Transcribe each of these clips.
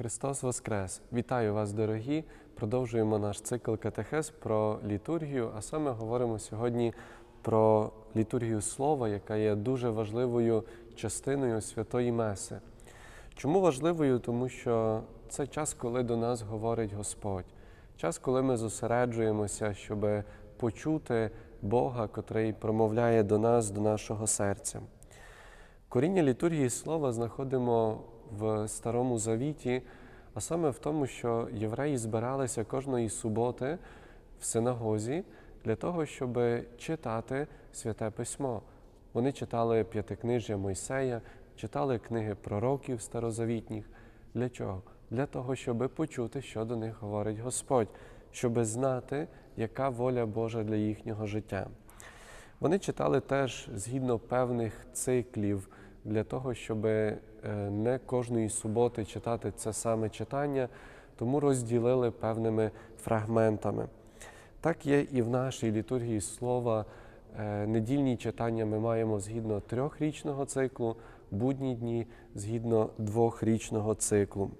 Христос Воскрес! Вітаю вас, дорогі! Продовжуємо наш цикл катехез про літургію, а саме говоримо сьогодні про літургію слова, яка є дуже важливою частиною святої Меси. Чому важливою? Тому що це час, коли до нас говорить Господь, час, коли ми зосереджуємося, щоб почути Бога, котрий промовляє до нас, до нашого серця. Коріння літургії слова знаходимо в Старому Завіті, а саме в тому, що євреї збиралися кожної суботи в синагозі для того, щоб читати святе письмо. Вони читали п'ятикнижжя Мойсея, читали книги пророків старозавітніх. Для чого? Для того, щоб почути, що до них говорить Господь, щоб знати, яка воля Божа для їхнього життя. Вони читали теж згідно певних циклів для того, щоб не кожної суботи читати це саме читання, тому розділили певними фрагментами. Так є і в нашій літургії слова. Недільні читання ми маємо згідно трьохрічного циклу, будні дні згідно двохрічного циклу.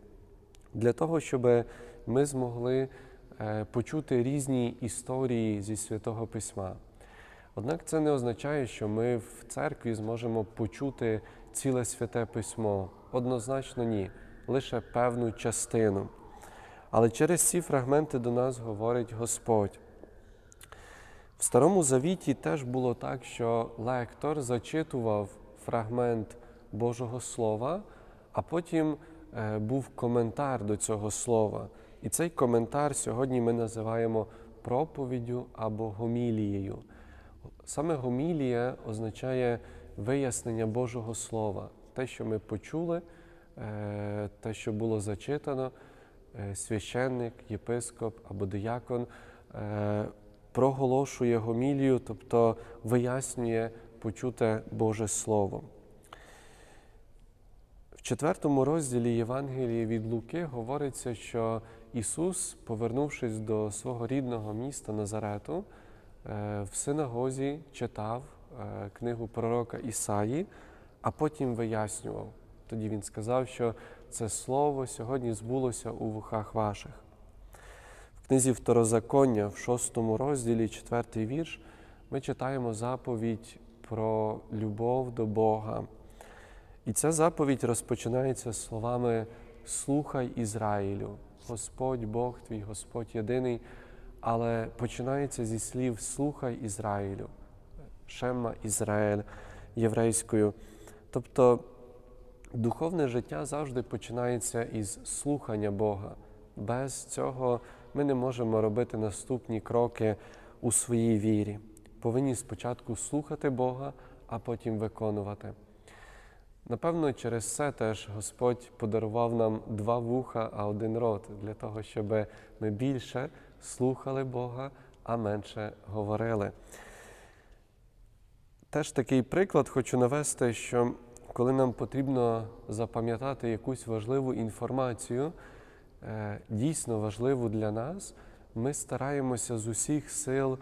Для того, щоб ми змогли почути різні історії зі святого письма. Однак це не означає, що ми в церкві зможемо почути ціле святе письмо. Однозначно ні, лише певну частину. Але через ці фрагменти до нас говорить Господь. В Старому Завіті теж було так, що лектор зачитував фрагмент Божого Слова, а потім був коментар до цього слова. І цей коментар сьогодні ми називаємо проповіддю або гомілією. Саме гомілія означає вияснення Божого Слова, те, що ми почули, те, що було зачитано, священник, єпископ або диякон проголошує гомілію, тобто вияснює почуте Боже Слово. В четвертому розділі Євангелії від Луки говориться, що Ісус, повернувшись до свого рідного міста Назарету, в синагозі читав книгу пророка Ісаї, а потім вияснював. Тоді він сказав, що це слово сьогодні збулося у вухах ваших. В книзі Второзаконня, в шостому розділі, четвертий вірш, ми читаємо заповідь про любов до Бога. І ця заповідь розпочинається словами Слухай Ізраїлю, Господь Бог твій, Господь єдиний, але починається зі слів Слухай Ізраїлю, Шемма Ізраїль єврейською. Тобто духовне життя завжди починається із слухання Бога. Без цього ми не можемо робити наступні кроки у своїй вірі. Повинні спочатку слухати Бога, а потім виконувати. Напевно, через це теж Господь подарував нам два вуха, а один рот, для того, щоб ми більше слухали Бога, а менше говорили. Теж такий приклад хочу навести, що коли нам потрібно запам'ятати якусь важливу інформацію, дійсно важливу для нас, ми стараємося з усіх сил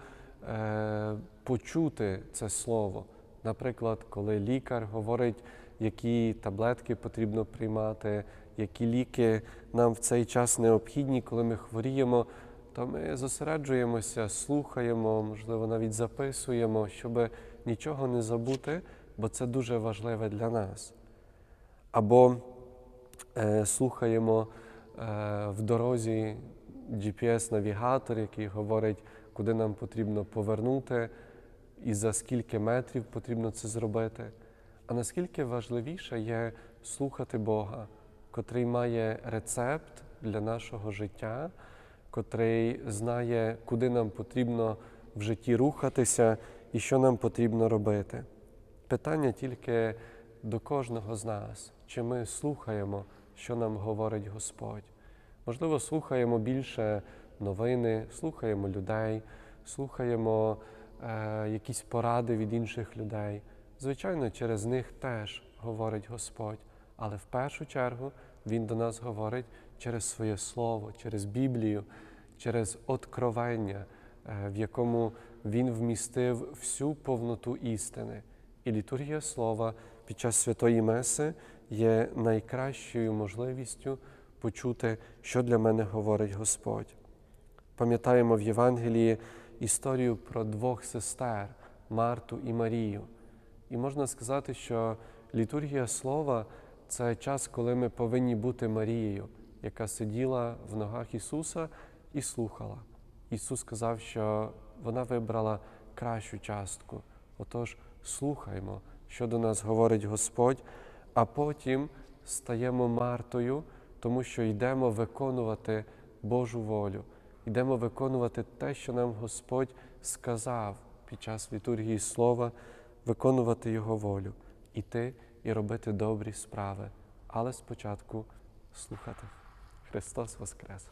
почути це слово. Наприклад, коли лікар говорить, які таблетки потрібно приймати, які ліки нам в цей час необхідні, коли ми хворіємо, то ми зосереджуємося, слухаємо, можливо, навіть записуємо, щоб нічого не забути, бо це дуже важливе для нас. Або е, слухаємо е, в дорозі GPS-навігатор, який говорить, куди нам потрібно повернути і за скільки метрів потрібно це зробити. А наскільки важливіше є слухати Бога, котрий має рецепт для нашого життя, котрий знає, куди нам потрібно в житті рухатися і що нам потрібно робити. Питання тільки до кожного з нас, чи ми слухаємо, що нам говорить Господь. Можливо, слухаємо більше новини, слухаємо людей, слухаємо е, якісь поради від інших людей. Звичайно, через них теж говорить Господь, але в першу чергу Він до нас говорить через своє Слово, через Біблію, через откровення, в якому Він вмістив всю повноту істини. І літургія слова під час святої Меси є найкращою можливістю почути, що для мене говорить Господь. Пам'ятаємо в Євангелії історію про двох сестер Марту і Марію. І можна сказати, що літургія слова це час, коли ми повинні бути Марією, яка сиділа в ногах Ісуса і слухала. Ісус сказав, що вона вибрала кращу частку. Отож, слухаймо, що до нас говорить Господь, а потім стаємо Мартою, тому що йдемо виконувати Божу волю, йдемо виконувати те, що нам Господь сказав під час літургії Слова, виконувати Його волю, іти і робити добрі справи, але спочатку слухати. Христос Воскрес!